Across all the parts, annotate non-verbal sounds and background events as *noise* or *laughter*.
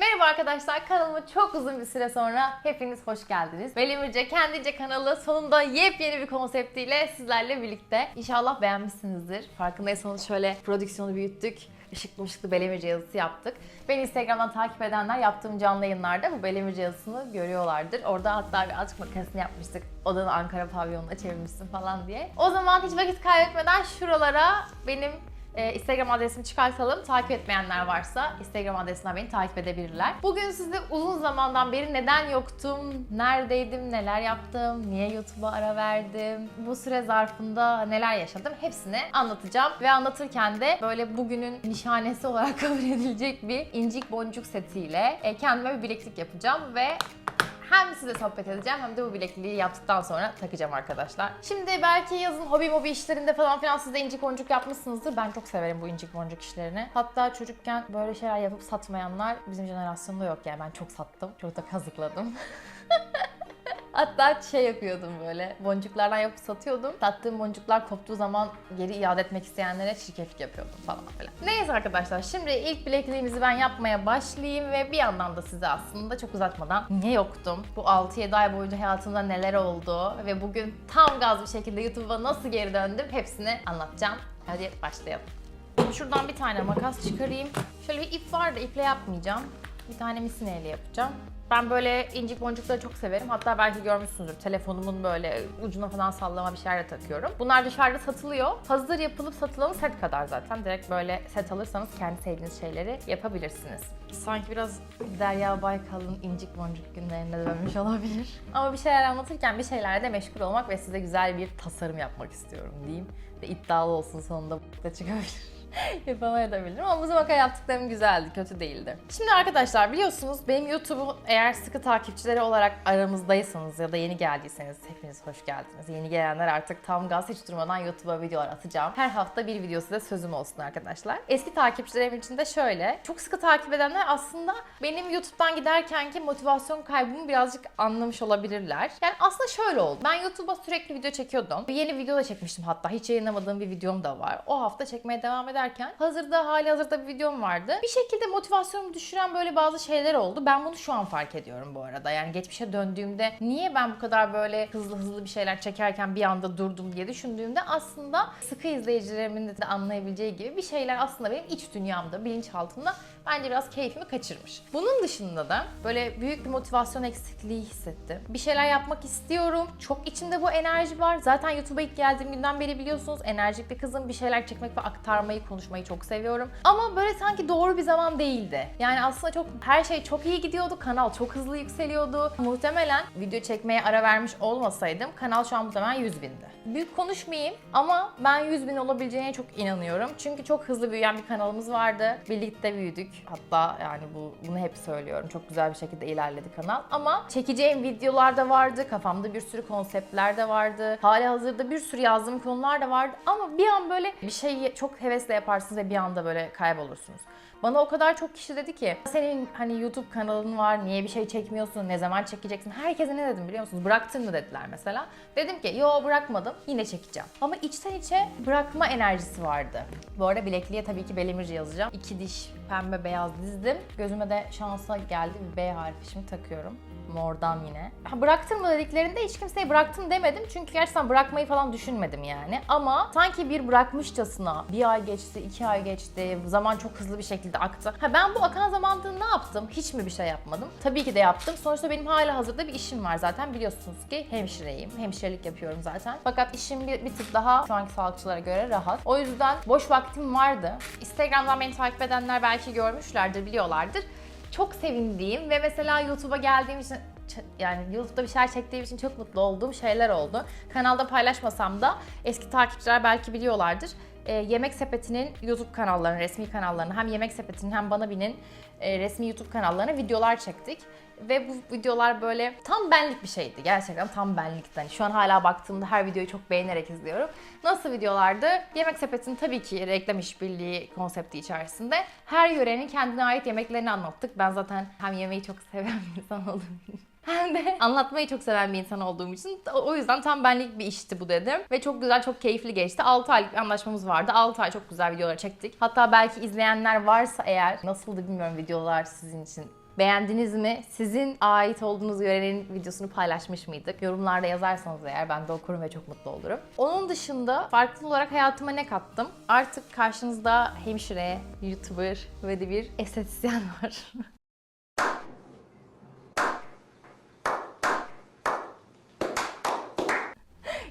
Merhaba arkadaşlar, kanalıma çok uzun bir süre sonra hepiniz hoş geldiniz. Belimirce kendince kanalı sonunda yepyeni bir konseptiyle sizlerle birlikte. İnşallah beğenmişsinizdir. Farkındaysanız şöyle prodüksiyonu büyüttük. Işıklı ışıklı Belemirce yazısı yaptık. Beni Instagram'dan takip edenler yaptığım canlı yayınlarda bu Belemirce yazısını görüyorlardır. Orada hatta bir açık makasını yapmıştık. Odanı Ankara pavyonuna çevirmişsin falan diye. O zaman hiç vakit kaybetmeden şuralara benim ee, Instagram adresimi çıkartalım. Takip etmeyenler varsa Instagram adresinden beni takip edebilirler. Bugün size uzun zamandan beri neden yoktum, neredeydim, neler yaptım, niye YouTube'a ara verdim, bu süre zarfında neler yaşadım hepsini anlatacağım. Ve anlatırken de böyle bugünün nişanesi olarak *laughs* kabul edilecek bir incik boncuk setiyle e, kendime bir bileklik yapacağım ve hem size sohbet edeceğim hem de bu bilekliği yaptıktan sonra takacağım arkadaşlar. Şimdi belki yazın hobi mobi işlerinde falan filan siz de incik boncuk yapmışsınızdır. Ben çok severim bu incik boncuk işlerini. Hatta çocukken böyle şeyler yapıp satmayanlar bizim jenerasyonda yok yani ben çok sattım. Çok da kazıkladım. *laughs* Hatta şey yapıyordum böyle, boncuklardan yapıp satıyordum. Sattığım boncuklar koptuğu zaman geri iade etmek isteyenlere çirkeflik yapıyordum falan filan. Neyse arkadaşlar, şimdi ilk bilekliğimizi ben yapmaya başlayayım ve bir yandan da size aslında çok uzatmadan niye yoktum, bu 6-7 ay boyunca hayatımda neler oldu ve bugün tam gaz bir şekilde YouTube'a nasıl geri döndüm hepsini anlatacağım. Hadi başlayalım. Şuradan bir tane makas çıkarayım. Şöyle bir ip var da iple yapmayacağım. Bir tane misineyle yapacağım. Ben böyle incik boncukları çok severim. Hatta belki görmüşsünüzdür. Telefonumun böyle ucuna falan sallama bir şeyler de takıyorum. Bunlar dışarıda satılıyor. Hazır yapılıp satılan set kadar zaten. Direkt böyle set alırsanız kendi sevdiğiniz şeyleri yapabilirsiniz. Sanki biraz Derya Baykal'ın incik boncuk günlerine dönmüş olabilir. Ama bir şeyler anlatırken bir şeylerle de meşgul olmak ve size güzel bir tasarım yapmak istiyorum diyeyim. Ve iddialı olsun sonunda da çıkabilir. *laughs* Yapamayabilirim ama bu zamana yaptıklarım güzeldi, kötü değildi. Şimdi arkadaşlar biliyorsunuz benim YouTube'u eğer sıkı takipçileri olarak aramızdaysanız ya da yeni geldiyseniz hepiniz hoş geldiniz. Yeni gelenler artık tam gaz hiç durmadan YouTube'a videolar atacağım. Her hafta bir video size sözüm olsun arkadaşlar. Eski takipçilerim için de şöyle. Çok sıkı takip edenler aslında benim YouTube'dan giderkenki motivasyon kaybımı birazcık anlamış olabilirler. Yani aslında şöyle oldu. Ben YouTube'a sürekli video çekiyordum. Bir yeni video da çekmiştim hatta. Hiç yayınlamadığım bir videom da var. O hafta çekmeye devam ederken hazırda hali hazırda bir videom vardı. Bir şekilde motivasyonumu düşüren böyle bazı şeyler oldu. Ben bunu şu an fark ediyorum bu arada. Yani geçmişe döndüğümde niye ben bu kadar böyle hızlı hızlı bir şeyler çekerken bir anda durdum diye düşündüğümde aslında sıkı izleyicilerimin de anlayabileceği gibi bir şeyler aslında benim iç dünyamda, bilinçaltımda bence biraz keyfimi kaçırmış. Bunun dışında da böyle büyük bir motivasyon eksikliği hissettim. Bir şeyler yapmak istiyorum. Çok içimde bu enerji var. Zaten YouTube'a ilk geldiğim günden beri biliyorsunuz enerjik bir kızım. Bir şeyler çekmek ve aktarmayı, konuşmayı çok seviyorum. Ama böyle sanki doğru bir zaman değildi. Yani aslında çok her şey çok iyi gidiyordu. Kanal çok hızlı yükseliyordu. Muhtemelen video çekmeye ara vermiş olmasaydım kanal şu an muhtemelen 100 bindi. Büyük konuşmayayım ama ben 100 bin olabileceğine çok inanıyorum. Çünkü çok hızlı büyüyen bir kanalımız vardı. Birlikte büyüdük. Hatta yani bu bunu hep söylüyorum. Çok güzel bir şekilde ilerledi kanal. Ama çekeceğim videolar da vardı. Kafamda bir sürü konseptler de vardı. Hali hazırda bir sürü yazdığım konular da vardı. Ama bir an böyle bir şeyi çok hevesle yaparsınız ve bir anda böyle kaybolursunuz. Bana o kadar çok kişi dedi ki senin hani YouTube kanalın var niye bir şey çekmiyorsun ne zaman çekeceksin herkese ne dedim biliyor musunuz bıraktın mı dediler mesela. Dedim ki yo bırakmadım yine çekeceğim. Ama içten içe bırakma enerjisi vardı. Bu arada bilekliğe tabii ki Belemirci yazacağım. İki diş pembe beyaz dizdim. Gözüme de şansa geldi bir B harfi şimdi takıyorum mordan yine. Ha, bıraktın mı dediklerinde hiç kimseye bıraktım demedim. Çünkü gerçekten bırakmayı falan düşünmedim yani. Ama sanki bir bırakmışçasına bir ay geçti, iki ay geçti, zaman çok hızlı bir şekilde aktı. Ha ben bu akan zamanda ne yaptım? Hiç mi bir şey yapmadım? Tabii ki de yaptım. Sonuçta benim hala hazırda bir işim var zaten. Biliyorsunuz ki hemşireyim. Hemşirelik yapıyorum zaten. Fakat işim bir, bir tık daha şu anki sağlıkçılara göre rahat. O yüzden boş vaktim vardı. Instagram'dan beni takip edenler belki görmüşlerdir, biliyorlardır çok sevindiğim ve mesela YouTube'a geldiğim için yani YouTube'da bir şeyler çektiğim için çok mutlu olduğum şeyler oldu. Kanalda paylaşmasam da eski takipçiler belki biliyorlardır. Ee, Yemek Sepeti'nin YouTube kanallarını, resmi kanallarını hem Yemek Sepeti'nin hem Bana Bin'in e, resmi YouTube kanallarına videolar çektik. Ve bu videolar böyle tam benlik bir şeydi. Gerçekten tam benlikti. Hani şu an hala baktığımda her videoyu çok beğenerek izliyorum. Nasıl videolardı? Yemek Sepeti'nin tabii ki reklam işbirliği konsepti içerisinde her yörenin kendine ait yemeklerini anlattık. Ben zaten hem yemeği çok seven bir insan olduğum için *laughs* hem de anlatmayı çok seven bir insan olduğum için o- yüzden tam benlik bir işti bu dedim. Ve çok güzel, çok keyifli geçti. 6 aylık bir anlaşmamız vardı. 6 ay çok güzel videolar çektik. Hatta belki izleyenler varsa eğer nasıldı bilmiyorum videolar sizin için Beğendiniz mi? Sizin ait olduğunuz yörenin videosunu paylaşmış mıydık? Yorumlarda yazarsanız eğer ben de okurum ve çok mutlu olurum. Onun dışında farklı olarak hayatıma ne kattım? Artık karşınızda hemşire, YouTuber ve de bir estetisyen *laughs* var.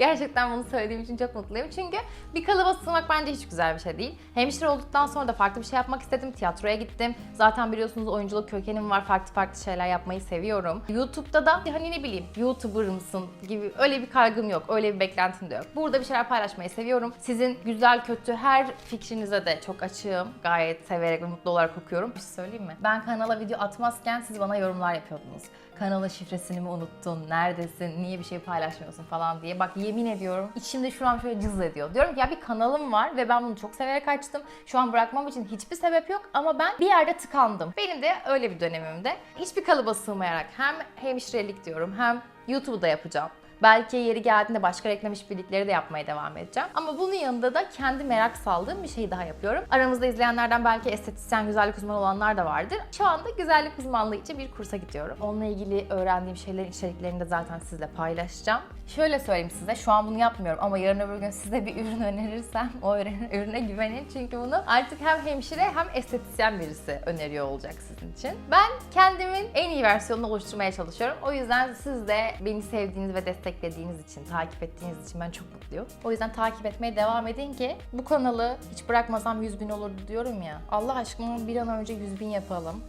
Gerçekten bunu söylediğim için çok mutluyum. Çünkü bir kalıba sığmak bence hiç güzel bir şey değil. Hemşire olduktan sonra da farklı bir şey yapmak istedim. Tiyatroya gittim. Zaten biliyorsunuz oyunculuk kökenim var. Farklı farklı şeyler yapmayı seviyorum. YouTube'da da hani ne bileyim YouTuber mısın gibi öyle bir kaygım yok. Öyle bir beklentim de yok. Burada bir şeyler paylaşmayı seviyorum. Sizin güzel kötü her fikrinize de çok açığım. Gayet severek ve mutlu olarak okuyorum. Bir şey söyleyeyim mi? Ben kanala video atmazken siz bana yorumlar yapıyordunuz. Kanalın şifresini mi unuttun? Neredesin? Niye bir şey paylaşmıyorsun falan diye. Bak yemin ediyorum içimde şu an şöyle cız ediyor. Diyorum ki ya bir kanalım var ve ben bunu çok severek açtım. Şu an bırakmam için hiçbir sebep yok ama ben bir yerde tıkandım. Benim de öyle bir dönemimde hiçbir kalıba sığmayarak hem hemşirelik diyorum hem YouTube'da yapacağım. Belki yeri geldiğinde başka reklam işbirlikleri de yapmaya devam edeceğim. Ama bunun yanında da kendi merak saldığım bir şey daha yapıyorum. Aramızda izleyenlerden belki estetisyen, güzellik uzmanı olanlar da vardır. Şu anda güzellik uzmanlığı için bir kursa gidiyorum. Onunla ilgili öğrendiğim şeylerin içeriklerini de zaten sizle paylaşacağım. Şöyle söyleyeyim size, şu an bunu yapmıyorum ama yarın öbür gün size bir *laughs* ürün önerirsem o ürüne, güvenin. Çünkü bunu artık hem hemşire hem estetisyen birisi öneriyor olacak sizin için. Ben kendimin en iyi versiyonunu oluşturmaya çalışıyorum. O yüzden siz de beni sevdiğiniz ve desteklediğiniz için, takip ettiğiniz için ben çok mutluyum. O yüzden takip etmeye devam edin ki bu kanalı hiç bırakmasam 100 bin olurdu diyorum ya. Allah aşkına bir an önce 100 bin yapalım.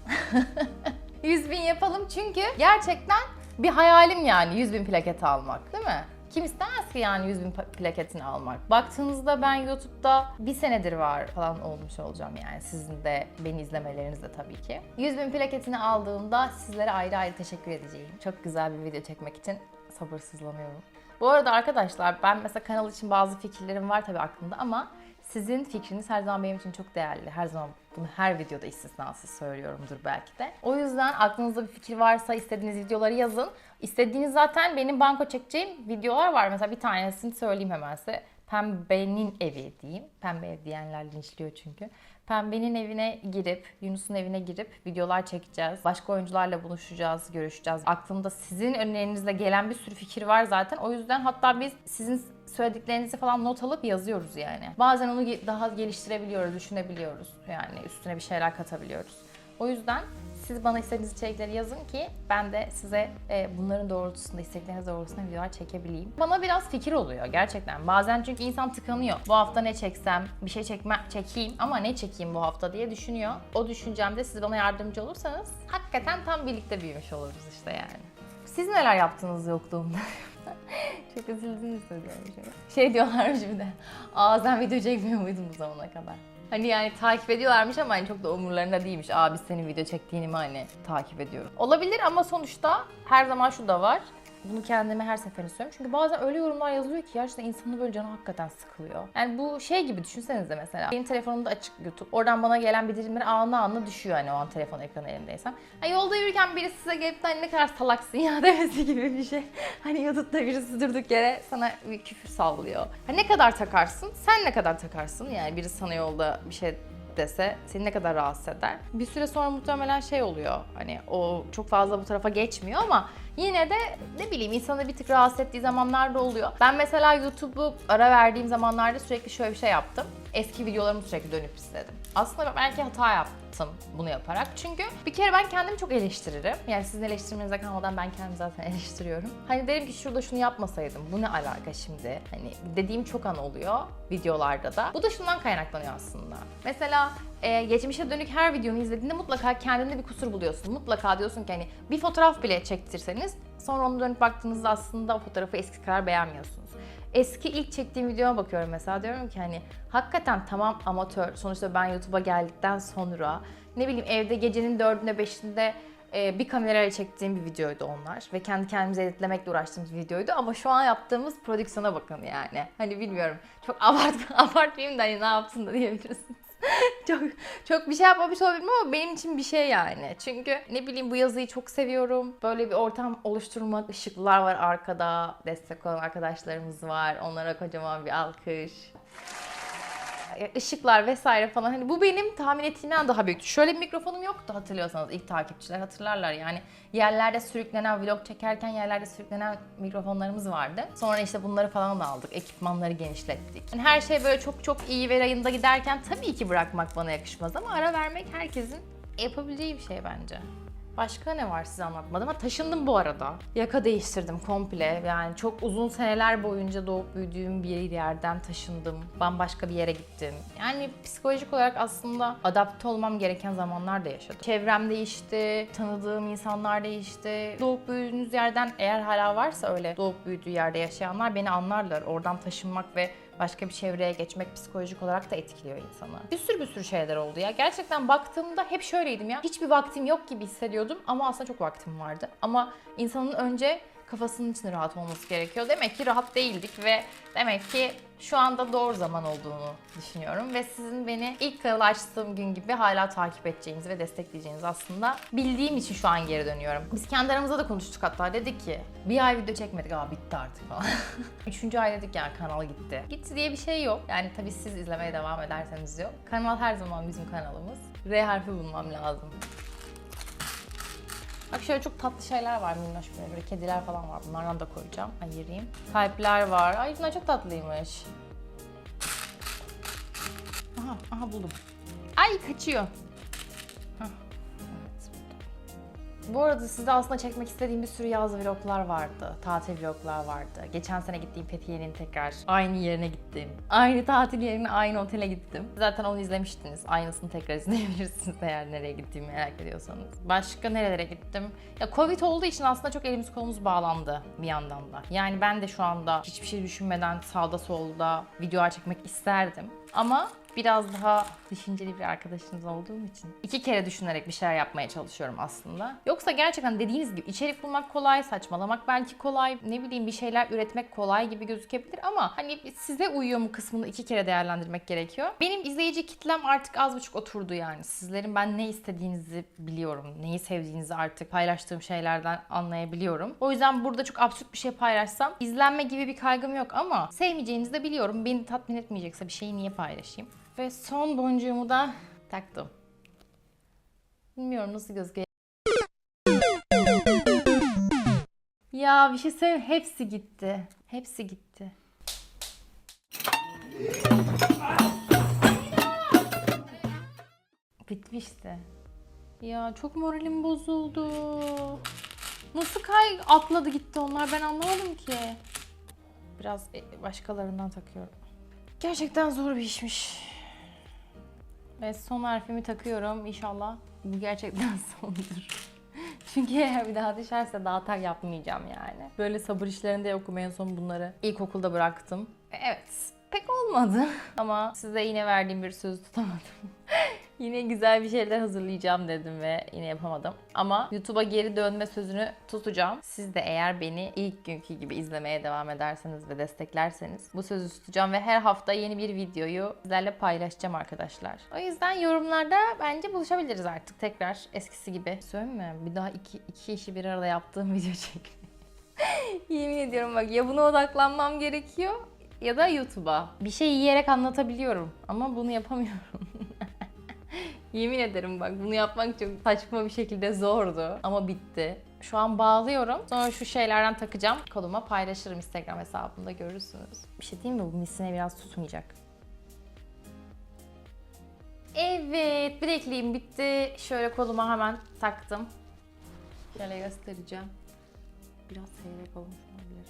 *laughs* 100 bin yapalım çünkü gerçekten bir hayalim yani 100 bin plaket almak değil mi? Kim istemez ki yani 100 bin plaketini almak? Baktığınızda ben YouTube'da bir senedir var falan olmuş olacağım yani sizin de beni izlemelerinizle tabii ki. 100 bin plaketini aldığımda sizlere ayrı ayrı teşekkür edeceğim. Çok güzel bir video çekmek için sabırsızlanıyorum. Bu arada arkadaşlar ben mesela kanal için bazı fikirlerim var tabii aklımda ama sizin fikriniz her zaman benim için çok değerli. Her zaman bunu her videoda istisnasız söylüyorumdur belki de. O yüzden aklınızda bir fikir varsa istediğiniz videoları yazın. İstediğiniz zaten benim banko çekeceğim videolar var. Mesela bir tanesini söyleyeyim hemen size. Pembe'nin evi diyeyim. Pembe ev diyenler linçliyor çünkü. Pembe'nin evine girip, Yunus'un evine girip videolar çekeceğiz. Başka oyuncularla buluşacağız, görüşeceğiz. Aklımda sizin önerinizle gelen bir sürü fikir var zaten. O yüzden hatta biz sizin söylediklerinizi falan not alıp yazıyoruz yani. Bazen onu daha geliştirebiliyoruz, düşünebiliyoruz. Yani üstüne bir şeyler katabiliyoruz. O yüzden siz bana istediğiniz içerikleri yazın ki ben de size e, bunların doğrultusunda, istekleriniz doğrultusunda videolar çekebileyim. Bana biraz fikir oluyor gerçekten. Bazen çünkü insan tıkanıyor. Bu hafta ne çeksem, bir şey çekme, çekeyim ama ne çekeyim bu hafta diye düşünüyor. O düşüncemde siz bana yardımcı olursanız hakikaten tam birlikte büyümüş oluruz işte yani. Siz neler yaptınız yokluğumda? *laughs* Çok üzüldüğünü hissediyorum şimdi. Şey diyorlarmış bir de. Aa sen video çekmiyor muydun bu zamana kadar? Hani yani takip ediyorlarmış ama hani çok da umurlarında değilmiş. Aa biz senin video çektiğini mi hani takip ediyorum. Olabilir ama sonuçta her zaman şu da var. Bunu kendime her seferinde söylüyorum. Çünkü bazen öyle yorumlar yazılıyor ki gerçekten insanın böyle canı hakikaten sıkılıyor. Yani bu şey gibi düşünsenize mesela. Benim telefonumda açık YouTube. Oradan bana gelen bildirimler anla anla düşüyor hani o an telefon ekranı elimdeysem. Hani yolda yürürken birisi size gelip de hani ne kadar salaksın ya *laughs* demesi gibi bir şey. Hani YouTube'da birisi durduk yere sana bir küfür sallıyor. Hani ne kadar takarsın? Sen ne kadar takarsın? Yani birisi sana yolda bir şey dese seni ne kadar rahatsız eder. Bir süre sonra muhtemelen şey oluyor. Hani o çok fazla bu tarafa geçmiyor ama yine de ne bileyim insanı bir tık rahatsız ettiği zamanlar da oluyor. Ben mesela YouTube'u ara verdiğim zamanlarda sürekli şöyle bir şey yaptım. Eski videolarımı sürekli dönüp izledim. Aslında belki hata yaptım bunu yaparak. Çünkü bir kere ben kendimi çok eleştiririm. Yani sizin eleştirmenize kalmadan ben kendimi zaten *laughs* eleştiriyorum. Hani derim ki şurada şunu yapmasaydım. Bu ne alaka şimdi? Hani dediğim çok an oluyor videolarda da. Bu da şundan kaynaklanıyor aslında. Mesela e, geçmişe dönük her videonu izlediğinde mutlaka kendinde bir kusur buluyorsun. Mutlaka diyorsun ki hani bir fotoğraf bile çektirseniz sonra onu dönüp baktığınızda aslında o fotoğrafı eski kadar beğenmiyorsunuz. Eski ilk çektiğim videoma bakıyorum mesela diyorum ki hani hakikaten tamam amatör. Sonuçta ben YouTube'a geldikten sonra ne bileyim evde gecenin dördünde beşinde e, bir kamerayla çektiğim bir videoydu onlar ve kendi kendimize editlemekle uğraştığımız bir videoydu ama şu an yaptığımız prodüksiyona bakın yani. Hani bilmiyorum çok *laughs* abart abartmayayım da hani ne yaptın da diyebilirsiniz. *laughs* çok çok bir şey yapmamış olabilirim ama benim için bir şey yani. Çünkü ne bileyim bu yazıyı çok seviyorum. Böyle bir ortam oluşturmak, ışıklar var arkada, destek olan arkadaşlarımız var. Onlara kocaman bir alkış. E, ışıklar vesaire falan hani bu benim tahmin ettiğimden daha büyüktü. Şöyle bir mikrofonum yoktu hatırlıyorsanız ilk takipçiler hatırlarlar yani. Yerlerde sürüklenen vlog çekerken yerlerde sürüklenen mikrofonlarımız vardı. Sonra işte bunları falan da aldık. Ekipmanları genişlettik. Yani her şey böyle çok çok iyi ve rayında giderken tabii ki bırakmak bana yakışmaz ama ara vermek herkesin yapabileceği bir şey bence. Başka ne var size anlatmadım ama taşındım bu arada. Yaka değiştirdim komple. Yani çok uzun seneler boyunca doğup büyüdüğüm bir yerden taşındım. Bambaşka bir yere gittim. Yani psikolojik olarak aslında adapte olmam gereken zamanlar da yaşadım. Çevrem değişti, tanıdığım insanlar değişti. Doğup büyüdüğünüz yerden eğer hala varsa öyle doğup büyüdüğü yerde yaşayanlar beni anlarlar. Oradan taşınmak ve başka bir çevreye geçmek psikolojik olarak da etkiliyor insanı. Bir sürü bir sürü şeyler oldu ya. Gerçekten baktığımda hep şöyleydim ya. Hiçbir vaktim yok gibi hissediyordum ama aslında çok vaktim vardı. Ama insanın önce kafasının için rahat olması gerekiyor. Demek ki rahat değildik ve demek ki şu anda doğru zaman olduğunu düşünüyorum ve sizin beni ilk kanalı açtığım gün gibi hala takip edeceğinizi ve destekleyeceğinizi aslında bildiğim için şu an geri dönüyorum. Biz kendi aramızda da konuştuk hatta dedik ki bir ay video çekmedik aa bitti artık falan. *laughs* Üçüncü ay dedik yani kanal gitti. Gitti diye bir şey yok. Yani tabii siz izlemeye devam ederseniz yok. Kanal her zaman bizim kanalımız. R harfi bulmam lazım. Bak şöyle çok tatlı şeyler var minnoş böyle, böyle kediler falan var. Bunlardan da koyacağım. Ayırayım. Kalpler var. Ay bunlar çok tatlıymış. Aha, aha buldum. Ay kaçıyor. Bu arada size aslında çekmek istediğim bir sürü yaz vloglar vardı. Tatil vloglar vardı. Geçen sene gittiğim Fethiye'nin tekrar aynı yerine gittim. Aynı tatil yerine aynı otele gittim. Zaten onu izlemiştiniz. Aynısını tekrar *laughs* izleyebilirsiniz eğer nereye gittiğimi merak ediyorsanız. Başka nerelere gittim? Ya Covid olduğu için aslında çok elimiz kolumuz bağlandı bir yandan da. Yani ben de şu anda hiçbir şey düşünmeden sağda solda videolar çekmek isterdim. Ama biraz daha düşünceli bir arkadaşınız olduğum için iki kere düşünerek bir şeyler yapmaya çalışıyorum aslında. Yoksa gerçekten dediğiniz gibi içerik bulmak kolay, saçmalamak belki kolay, ne bileyim bir şeyler üretmek kolay gibi gözükebilir ama hani size uyuyor mu kısmını iki kere değerlendirmek gerekiyor. Benim izleyici kitlem artık az buçuk oturdu yani. Sizlerin ben ne istediğinizi biliyorum. Neyi sevdiğinizi artık paylaştığım şeylerden anlayabiliyorum. O yüzden burada çok absürt bir şey paylaşsam izlenme gibi bir kaygım yok ama sevmeyeceğinizi de biliyorum. Beni tatmin etmeyecekse bir şeyi niye paylaşayım? Ve son boncuğumu da taktım. Bilmiyorum nasıl gözüküyor. Ya bir şey söyleyeyim hepsi gitti. Hepsi gitti. Bitmişti. Ya çok moralim bozuldu. Nasıl kay atladı gitti onlar ben anlamadım ki. Biraz e, başkalarından takıyorum. Gerçekten zor bir işmiş. Ve son harfimi takıyorum. İnşallah bu gerçekten *laughs* sondur. Çünkü eğer bir daha düşerse daha tak yapmayacağım yani. Böyle sabır işlerinde yokum en son bunları. İlkokulda bıraktım. Evet pek olmadı. *laughs* Ama size yine verdiğim bir söz tutamadım. Yine güzel bir şeyler hazırlayacağım dedim ve yine yapamadım. Ama YouTube'a geri dönme sözünü tutacağım. Siz de eğer beni ilk günkü gibi izlemeye devam ederseniz ve desteklerseniz bu sözü tutacağım ve her hafta yeni bir videoyu sizlerle paylaşacağım arkadaşlar. O yüzden yorumlarda bence buluşabiliriz artık tekrar eskisi gibi. Söyleyeyim mi? Bir daha iki, iki işi bir arada yaptığım *laughs* video çek. Yemin ediyorum bak ya buna odaklanmam gerekiyor ya da YouTube'a. Bir şey yiyerek anlatabiliyorum ama bunu yapamıyorum. Yemin ederim bak bunu yapmak çok saçma bir şekilde zordu ama bitti. Şu an bağlıyorum. Sonra şu şeylerden takacağım. Koluma paylaşırım Instagram hesabımda görürsünüz. Bir şey diyeyim mi? Bu misine biraz tutmayacak. Evet, bilekliğim bitti. Şöyle koluma hemen taktım. Şöyle göstereceğim. Biraz seyrek olmuş olabilir.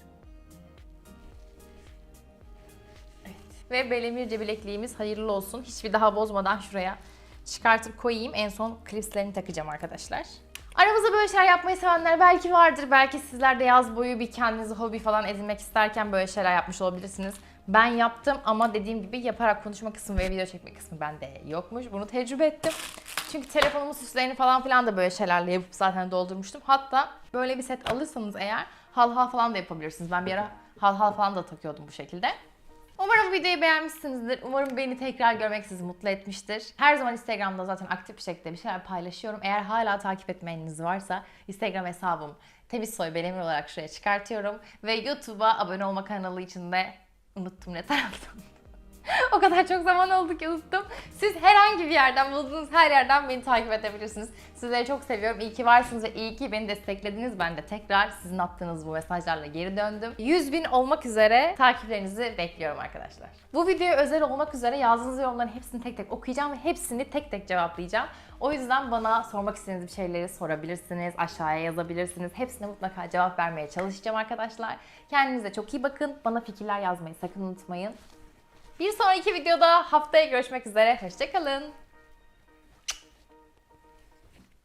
Evet. Ve Belemirce bilekliğimiz hayırlı olsun. Hiçbir daha bozmadan şuraya çıkartıp koyayım. En son klipslerini takacağım arkadaşlar. Aramızda böyle şeyler yapmayı sevenler belki vardır. Belki sizler de yaz boyu bir kendinizi hobi falan edinmek isterken böyle şeyler yapmış olabilirsiniz. Ben yaptım ama dediğim gibi yaparak konuşma kısmı ve video çekme kısmı bende yokmuş. Bunu tecrübe ettim. Çünkü telefonumun süslerini falan filan da böyle şeylerle yapıp zaten doldurmuştum. Hatta böyle bir set alırsanız eğer hal hal falan da yapabilirsiniz. Ben bir ara hal hal falan da takıyordum bu şekilde. Umarım videoyu beğenmişsinizdir. Umarım beni tekrar görmek sizi mutlu etmiştir. Her zaman Instagram'da zaten aktif bir şekilde bir şeyler paylaşıyorum. Eğer hala takip etmeyeniniz varsa Instagram hesabım Temiz Soy Belemir olarak şuraya çıkartıyorum. Ve YouTube'a abone olma kanalı için de unuttum ne taraftan. *laughs* o kadar çok zaman oldu ki unuttum. Siz herhangi bir yerden bulduğunuz her yerden beni takip edebilirsiniz. Sizleri çok seviyorum. İyi ki varsınız ve iyi ki beni desteklediniz. Ben de tekrar sizin attığınız bu mesajlarla geri döndüm. 100 bin olmak üzere takiplerinizi bekliyorum arkadaşlar. Bu videoya özel olmak üzere yazdığınız yorumların hepsini tek tek okuyacağım ve hepsini tek tek cevaplayacağım. O yüzden bana sormak istediğiniz bir şeyleri sorabilirsiniz, aşağıya yazabilirsiniz. Hepsine mutlaka cevap vermeye çalışacağım arkadaşlar. Kendinize çok iyi bakın. Bana fikirler yazmayı sakın unutmayın. Bir sonraki videoda haftaya görüşmek üzere. Hoşçakalın.